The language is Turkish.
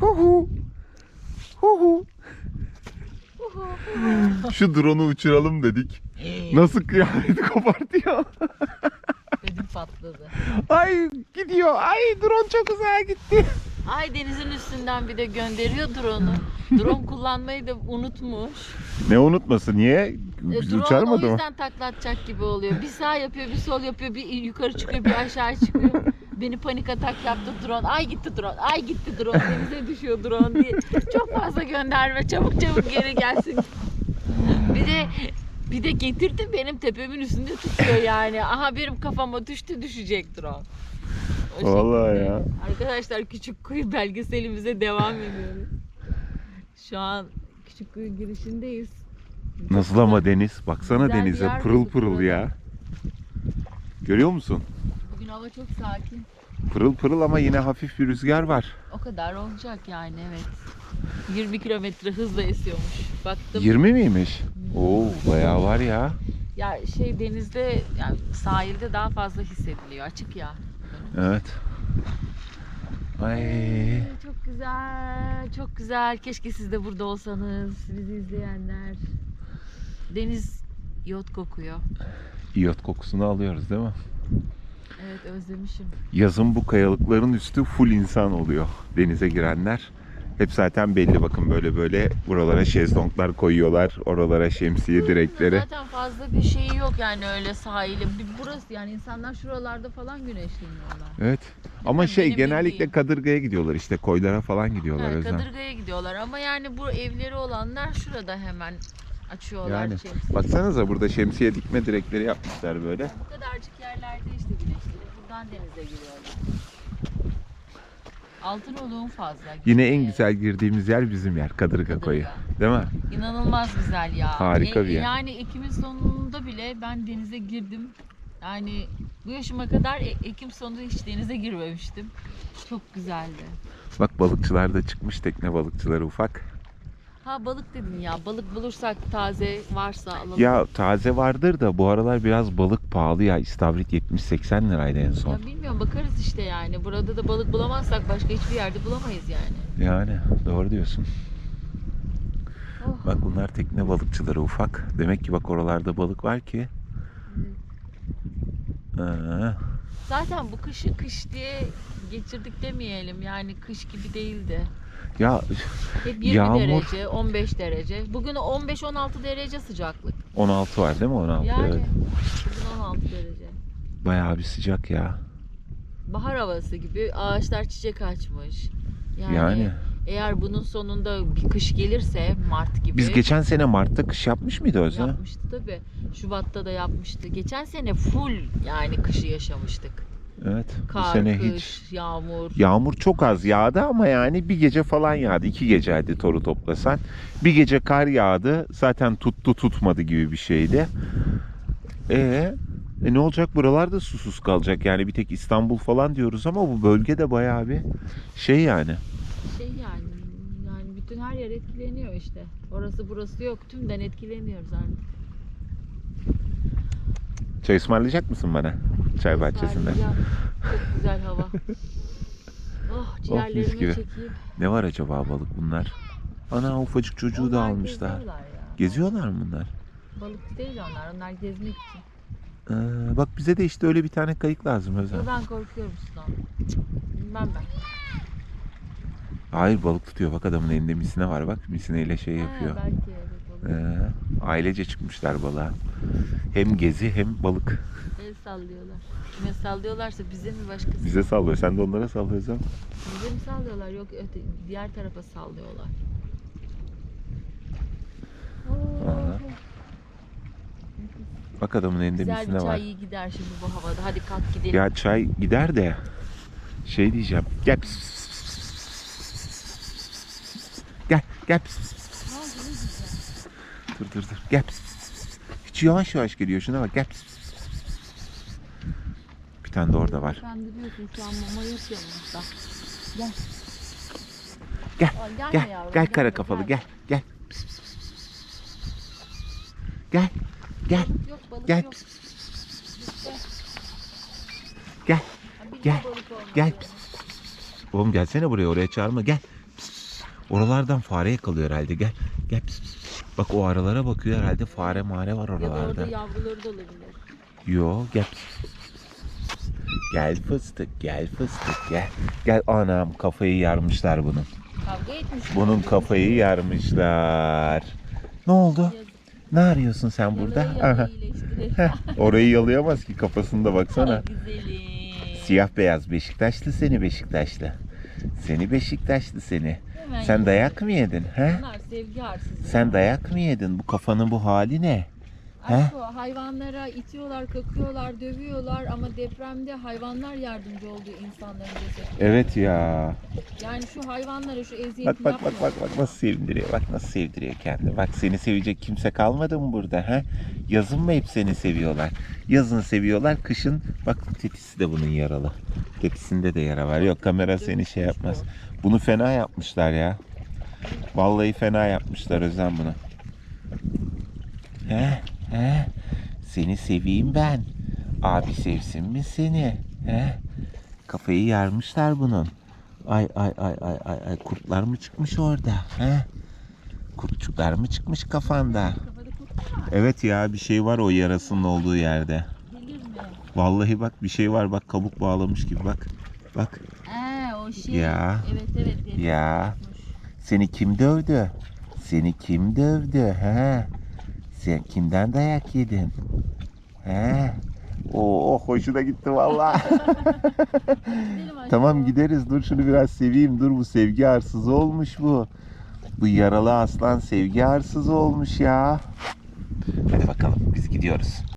Hu hu. Hu hu. Şu drone'u uçuralım dedik. Nasıl kıyameti kopardı ya. Ödüm patladı. Ay gidiyor. Ay drone çok uzağa gitti. Ay denizin üstünden bir de gönderiyor drone'u. Drone kullanmayı da unutmuş. Ne unutması niye? E, Biz drone o uçarmadı mı? yüzden taklatacak gibi oluyor. Bir sağ yapıyor, bir sol yapıyor, bir yukarı çıkıyor, bir aşağı çıkıyor. Beni panik atak yaptı drone. Ay gitti drone, ay gitti drone, denize düşüyor drone diye. Çok fazla gönderme, çabuk çabuk geri gelsin. Bir de bir de getirdi benim tepemin üstünde tutuyor yani. Aha benim kafama düştü düşecek drone. O Vallahi şekilde. ya. Arkadaşlar küçük kuyu belgeselimize devam ediyoruz. Şu an küçük kuyu girişindeyiz. Nasıl ama deniz? Baksana Güzel bir denize yer pırıl bulduk pırıl burada. ya. Görüyor musun? Bugün hava çok sakin. Pırıl pırıl ama yine hafif bir rüzgar var. O kadar olacak yani evet. 20 kilometre hızla esiyormuş. Baktım. 20 miymiş? Oo bayağı var ya. Ya şey denizde yani sahilde daha fazla hissediliyor. Açık ya. Evet. Ay. Ay, Çok güzel, çok güzel. Keşke siz de burada olsanız, bizi izleyenler. Deniz yot kokuyor. İyot kokusunu alıyoruz değil mi? Evet özlemişim. Yazın bu kayalıkların üstü full insan oluyor. Denize girenler. Hep zaten belli bakın böyle böyle buralara şezlonglar koyuyorlar. Oralara şemsiye direkleri. Zaten fazla bir şeyi yok yani öyle sahili. Bir Burası yani insanlar şuralarda falan güneşleniyorlar. Evet. Ama Benim şey bildiğim. genellikle kadırgaya gidiyorlar işte koylara falan gidiyorlar Ha, Özlem. Kadırga'ya gidiyorlar ama yani bu evleri olanlar şurada hemen açıyorlar Yani şemsiye. baksanıza burada şemsiye dikme direkleri yapmışlar böyle. Bu kadarcık yerlerde işte güneşleri. Buradan denize giriyorlar. Altınoluk'un fazla. Yine en güzel girdiğimiz yer bizim yer Kadırga Kadırga. koyu. Değil mi? İnanılmaz güzel ya. Harika bir yer. Yani Ekim'in sonunda bile ben denize girdim. Yani bu yaşıma kadar E- Ekim sonu hiç denize girmemiştim. Çok güzeldi. Bak balıkçılar da çıkmış tekne balıkçıları ufak. Ha balık dedin ya. Balık bulursak taze varsa alalım. Ya taze vardır da bu aralar biraz balık pahalı ya. İstavrit 70-80 liraydı en son. Ya bilmiyorum bakarız işte yani. Burada da balık bulamazsak başka hiçbir yerde bulamayız yani. Yani doğru diyorsun. Oh. Bak bunlar tekne balıkçıları ufak. Demek ki bak oralarda balık var ki. Aa, Zaten bu kışı kış diye geçirdik demeyelim. Yani kış gibi değildi. ya Hep 20 Yağmur. derece, 15 derece. Bugün 15-16 derece sıcaklık. 16 var değil mi 16? Yani Evet. bugün 16 derece. Bayağı bir sıcak ya. Bahar havası gibi ağaçlar çiçek açmış. Yani, Yani. Eğer bunun sonunda bir kış gelirse Mart gibi Biz geçen sene Mart'ta kış yapmış mıydı Özlem? yapmıştı tabi. Şubat'ta da yapmıştı. Geçen sene full yani kışı yaşamıştık. Evet. bu Kar, sene kış, hiç. yağmur. Yağmur çok az yağdı ama yani bir gece falan yağdı. iki gece hadi toru toplasan. Bir gece kar yağdı. Zaten tuttu tutmadı gibi bir şeydi. Ee, e ne olacak? Buralarda susuz kalacak. Yani bir tek İstanbul falan diyoruz ama bu bölge de bayağı bir şey yani. Her yer etkileniyor işte. Orası burası yok. Tümden etkileniyoruz artık. Çay ısmarlayacak mısın bana? Çay bahçesinde. Çok güzel hava. Oh ciğerlerimi gibi. çekeyim. Ne var acaba balık bunlar? Ana ufacık çocuğu da Onlar almışlar. geziyorlar ya. Geziyorlar mı bunlar? Balık değil onlar. Onlar gezmek için. Ee, bak bize de işte öyle bir tane kayık lazım. Ama ben korkuyorum sudan. Bilmem ben. Hayır balık tutuyor. Bak adamın elinde misine var bak. Misineyle şey yapıyor. Ha, belki evet. Ee, ailece çıkmışlar balığa. Hem gezi hem balık. El sallıyorlar. Kime sallıyorlarsa bize mi başkası? Bize sallıyor. Sen de onlara sallıyorsan. Bize mi sallıyorlar? Yok öte, diğer tarafa sallıyorlar. Bak adamın elinde Güzel bir misine çay var. iyi gider şimdi bu havada. Hadi kalk gidelim. Ya çay gider de şey diyeceğim. Gel. pis, pis, pis, pis. Gel. Gel. pis, pis, pis, pis. Güzel. Dur dur dur. Gel. Pis, pis, pis, pis. Hiç yavaş yavaş geliyor. Şuna bak. Gel. Pis, pis, pis, pis, pis, pis, pis. Bir tane de orada var. Sen biliyorsun şu an mama yok yanımızda. Gel. Gel, Aa, gelme Gel. yavrum, Gel kara gelme, kafalı. Gel. Gel. Pis, pis, pis, pis, pis, pis, pis, pis. Gel. Gel. Yok balık Gel. yok. Pis, pis, pis, pis, pis, pis, pis. Bitti. Gel. Ha, billahi Gel. balık olmadı Gel. Pis, pis, pis, pis, pis. Oğlum gelsene buraya. Oraya çağırma. Gel. Oralardan fare yakalıyor herhalde. Gel. Gel pis pis. Bak o aralara bakıyor herhalde fare mare var Ya da orada oralarda. yavruları da olabilir. Yo gel. Pis, pis, pis. Gel fıstık gel fıstık gel. Gel anam kafayı yarmışlar bunun. Kavga etmiş. Bunun kafayı yarmışlar. Ne oldu? Yazık. Ne arıyorsun sen burada? Aha. Orayı yalayamaz ki kafasında baksana. Güzelim. Siyah beyaz Beşiktaşlı seni Beşiktaşlı. Seni Beşiktaşlı seni. Hemen Sen gidelim. dayak mı yedin? He? Bunlar sevgi arsızı. Sen dayak mı yedin? Bu kafanın bu hali ne? Aşko hayvanlara itiyorlar, kakıyorlar, dövüyorlar ama depremde hayvanlar yardımcı oldu insanların cesetlerine. Evet ya. Yani şu hayvanlara şu eziyeti Bak bak bak bak bak nasıl sevindiriyor. Bak nasıl sevdiriyor kendini. Bak seni sevecek kimse kalmadı mı burada? He? Yazın mı hep seni seviyorlar? Yazın seviyorlar, kışın bak tetisi de bunun yaralı. Tetisinde de yara var. Yok kamera seni şey yapmaz. Bunu fena yapmışlar ya. Vallahi fena yapmışlar Özlem bunu. He? He? Seni seveyim ben. Abi sevsin mi seni? He? Kafayı yarmışlar bunun. Ay ay ay ay ay ay kurtlar mı çıkmış orada? He? Kurtçuklar mı çıkmış kafanda? Evet ya bir şey var o yarasının olduğu yerde. Vallahi bak bir şey var bak kabuk bağlamış gibi bak. Bak Ee o şey. Ya. Evet evet. gelir. ya seni kim dövdü? Seni kim dövdü? He? Sen kimden dayak yedin? He? Oo hoşuna gitti aşkım. tamam gideriz dur şunu biraz seveyim dur bu sevgi arsızı olmuş bu. Bu yaralı aslan sevgi arsızı olmuş ya. Hadi bakalım biz gidiyoruz.